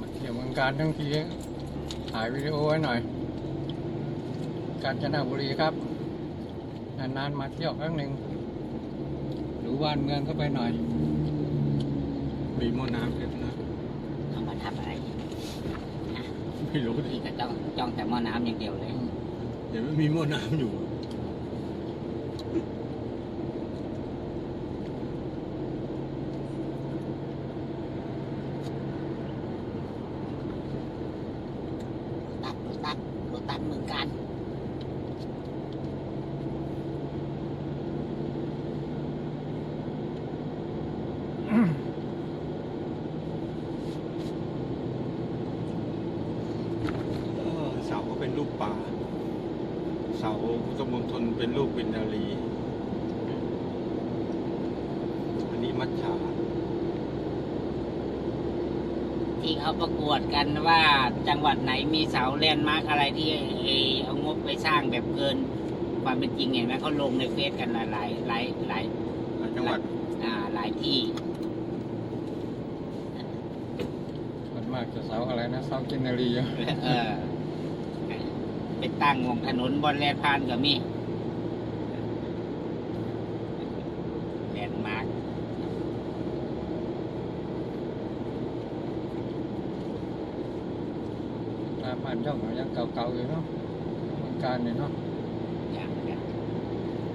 มาเที่ยวเมืองการทั้งทีถ่ายวิดีโอไว้หน่อย กาญจนบุรีครับ นานๆมาเที่ยวครั้งหนึ่งดูบ้านเมืองเข้าไปหน่อยมีหม้อน้ำเล็กนะเอามาทำอะไรไม่รู้ดิพี่ก็ต้องจ้องแต่หม้อน้ำอย่างเดียวเลย เดี๋ยวมันมีหม้อน้ำอยู่ ตัดรถ ตัดรถตัดเมืองการเสาก็เป็นรูปป่า เสาพุทธมณฑลเป็นรูปวินดาลีอันนี้มัจฉา ที่เขาประกวดกันว่าจังหวัดไหนมีเสาแลนด์มาร์กอะไรที่เออเอางบไปสร้างแบบเกิน ความเป็นจริงเห็นไหมเขาลงในเฟซกันหลายหลายหลายหลายหลายจังหวัดอ่าหลายที่ส่วนมากจะเสาอะไรนะเสากินนารีอะเออไปตั้งวงถนนบนแลนด์พานก็มีแลนด์มาร์ก ตาม บ้านช่องก็ยังเก่าๆอยู่เนาะเมืองการเนี่ยเนาะอย่างอย่าง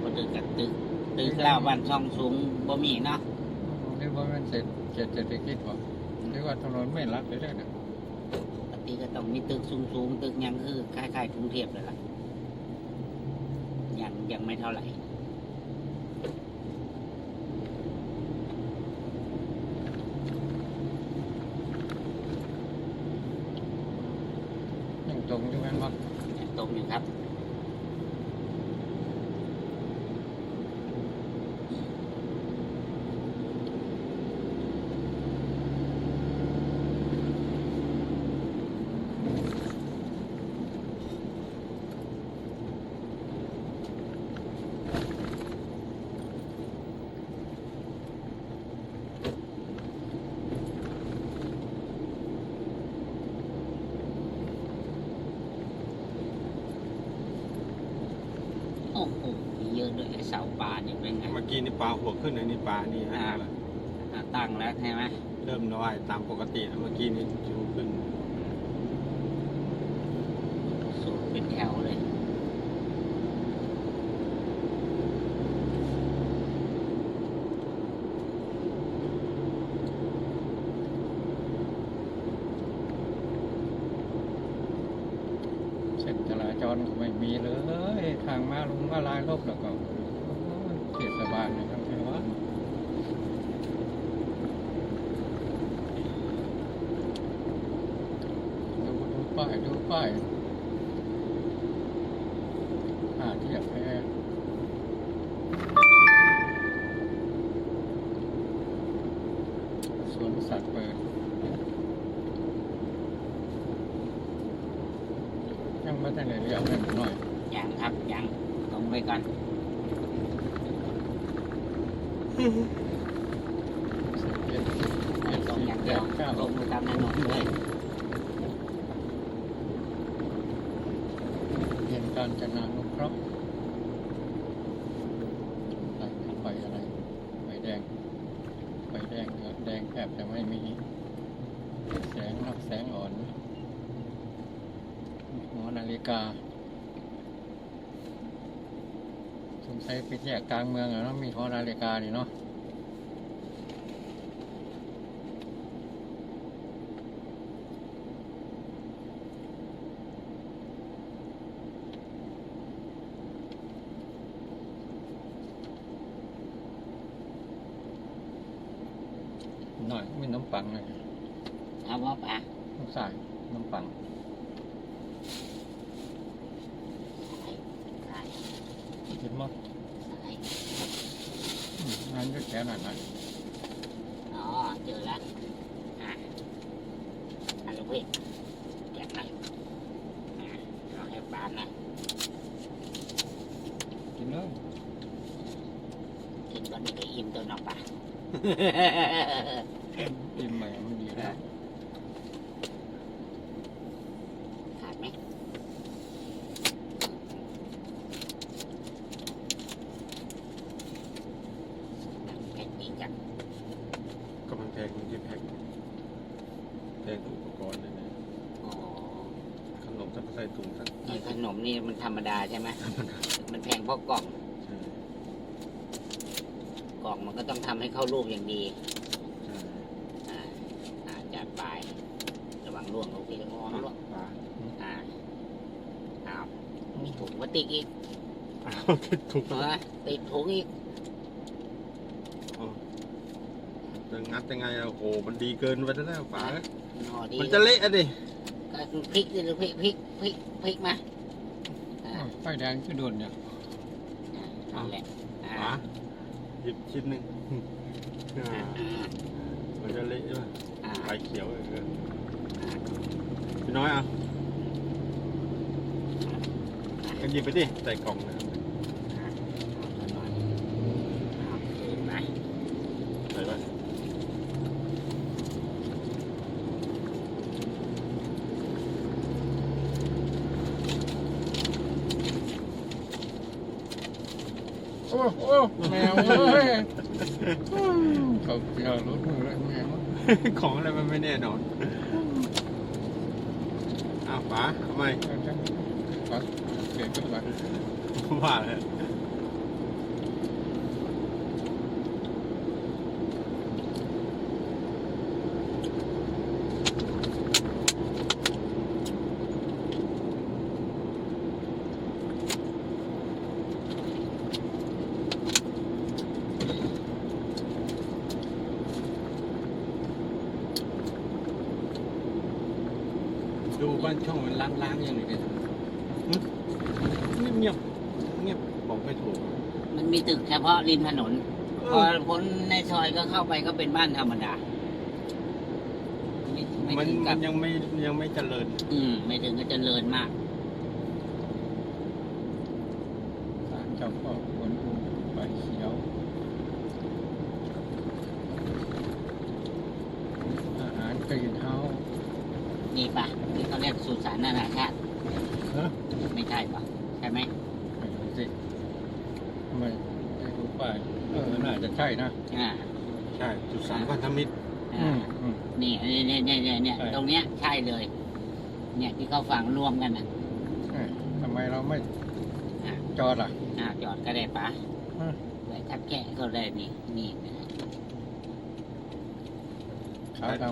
คนอื่นกับตึกตึกแล้ววันช่องสูงบ่มีเนาะหรือว่ามันเสร็จเจ็ดเศรษฐกิจบ่หรือว่าถนนไม่รัดเลยนะปกติก็ต้องมีตึกสูงสูงๆตึกหยังคือคล้ายๆกรุงเทพเลยล่ะยังยังไม่เท่าไหร่ ยังตรงอยู่แม่นบ่ ยังตรงอยู่ครับ โอ้โหมีเยอะด้วยไอ้เสาป่าเนี่ยเป็นไง เมื่อ กี้นี่ปลาหัวขึ้นอันนี้ปลานี่ฮะอ่าอะตั้งแล้วใช่ไหมเริ่มน้อยตามปกตินะเมื่อกี้นี่ชูขึ้นสูงเป็นแถวเลย เส้นจราจรก็ไม่มีเลย ทางมาลงมาลายลบแล้วก็โอ้ยเทศ บาลเนี่ยทำไงวะดูดูป้าย ดูป้ายหาเทียบแพ้สวนสัตว์เปิด ยังไม่ได้เลยเรียกให้หน่อยยังครับยังตรงไปก่อน เจ็ดเจ็ดตรงอย่างเดียวดเก้าลงไปตามถนนเลยเรียนการจนานุเคราะห์ไฟไฟอะไรไฟแดงไฟแดงเกิดแดงแทบจะไม่มีแสงนับแสงอ่อนหัวนาฬิกา สงสัยไปแยกกลางเมืองอะเนาะมีหอนาฬิกานี่เนาะหน่อยมีน้ำปังเลยเอาว่าปะน้ำใส่น้ำปัง ใส่ คิดมั้ง ใส่ งานก็แค่นั้นนะอ๋อ เจอแล้วอะอันลูกพี่เก็บหน่อยอะเอาให้บานนะกินเลยตอนนี้ก็อิ่มตัวน้องปะอิ่มใหม่มันดีแล้ว ขาดไหมแพ็คดีจัง ก็มันแพงมันที่แพงแพงกว่าอุปกรณ์เลยนะ อ๋อ ขนมถ้าใส่ถุงสักไอ้ขนมนี่มันธรรมดาใช่ไหมธรรมดามันแพงเพราะกล่อง ใช่กล่องมันก็ต้องทำให้เข้ารูปอย่างดี ใช่อ่าอ่าจัดไประวังล่วงลูกพี่ระวังล่วงป๋าอ่าอ้าวมีถุงพลาสติกอีกอ้าวคิดถูกเออติดถุงอีกจะงัดยังไงอะโอ้โหมันดีเกินไปแล้วป๋าหน่อดีมันจะเละอะดิ พลิกดิหรือพลิกพลิกพลิกพลิกมาไฟแดงจะโดนเนี่ยนั่นแหละอ่าหยิบชิ้นหนึ่งอ่าอ่ามันจะเละใช่ไหมไฟเขียวเลยเกินพี่น้อยอะกันหยิบไปดิใส่กล่องนะ เอาคืนมา ใส่ไป โอ้โอ้แมวเอ้ยเขาเกี่ยวรถมือเลยแมวของอะไรมันไม่แน่นอนอ้าวป๋าทำไมปักเกิดขึ้นมาว่าเลย บ้านช่องมันล้างๆอย่างนี้ดิเงียบๆเงียบบอกไม่ถูก มันมีตึกเฉพาะริมถนน พอพ้นในซอยก็เข้าไปก็เป็นบ้านธรรมดา ไม่ไม่มันถึงมักับนยังไม่ยังไม่เจริญอืม ไม่ถึงก็เจริญมาก ศาลเจ้าพ่อคนอูใบเขียว อาหารกรีนเฮาส์ นี่ปะนี่เขาเรียกสุสานนานาชาติฮะไม่ใช่ปะใช่ไหมไม่รู้สิไม่ไม่รู้ไปเออน่าจะใช่นะ อ่าใช่จุดสามพันธมิตรอือ่ามอืมนี่เนี่ยเนี่ยเนี่ยเนี่ยใช่ ตรงเนี้ยใช่เลย เนี่ยที่เขาฝังรวมกันอะเอ้ยทำไมเราไม่จอดอะอ่าจอดก็ได้ปะอืมแต่ถ้าแกะก็ได้นี่นี่นะขาวด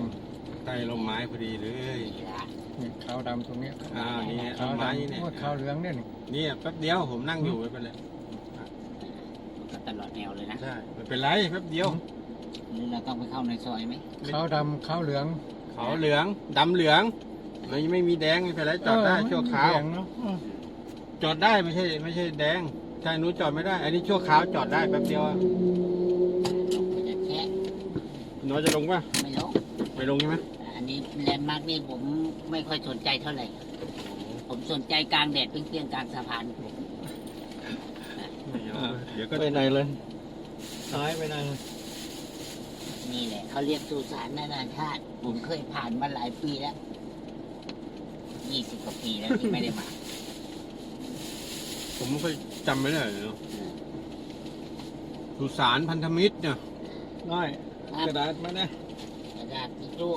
ใต้ลมไม้พอดีเลย นี่ละำ นี่ขาวดำตรงเนี้ยอ่านี่ขาวต้นไม้ดำเนี่ยว่าขาวเหลืองเนี่ยนี่เนี่ยแป๊บเดียวผมนั่งอยู่ไม่เป็นไรก็ตลอดแนวเลยนะใช่ไม่เป็นไรแป๊บเดียวหรือเราต้องไปเข้าในซอยไหมขาวดำขาวเหลืองขาวเหลืองดำเหลืองไม่ไม่มีแดงไม่เป็นไรจอดได้เชั่วคราวแดงเนอะอืมจอดได้ไม่ใช่ ไม่ใช่แดงใช่หนู้จอดไม่ได้ อันนี้ชั่วคราวจอดได้แป๊บเดียวอะลงไปจะแค่หน้อยจะลงป่ะไม่ลงไม่ลงใช่ไหมอั นนี้แลนด์มาร์กนี่ผมไม่ค่อยสนใจเท่าไหร่ ผมสนใจกลางแดดเปรี้ยงๆกลางสะพานไม่เอาเดี๋ยวก็ไปไหนเลยซ้ายไปไหนเลยนี่แหละเขาเรียกสุสานนานาชาติ ผมเคยผ่านมาหลายปีแล้วยี่สิบกว่าปีแล้วที่ไม่ได้มา ผมไม่ค่อยจำไม่ได้เลยเนาะสุสานพันธมิตรเนี่ยน้อยครับกระดาษมาเนี่ยกระดาษทิชชู่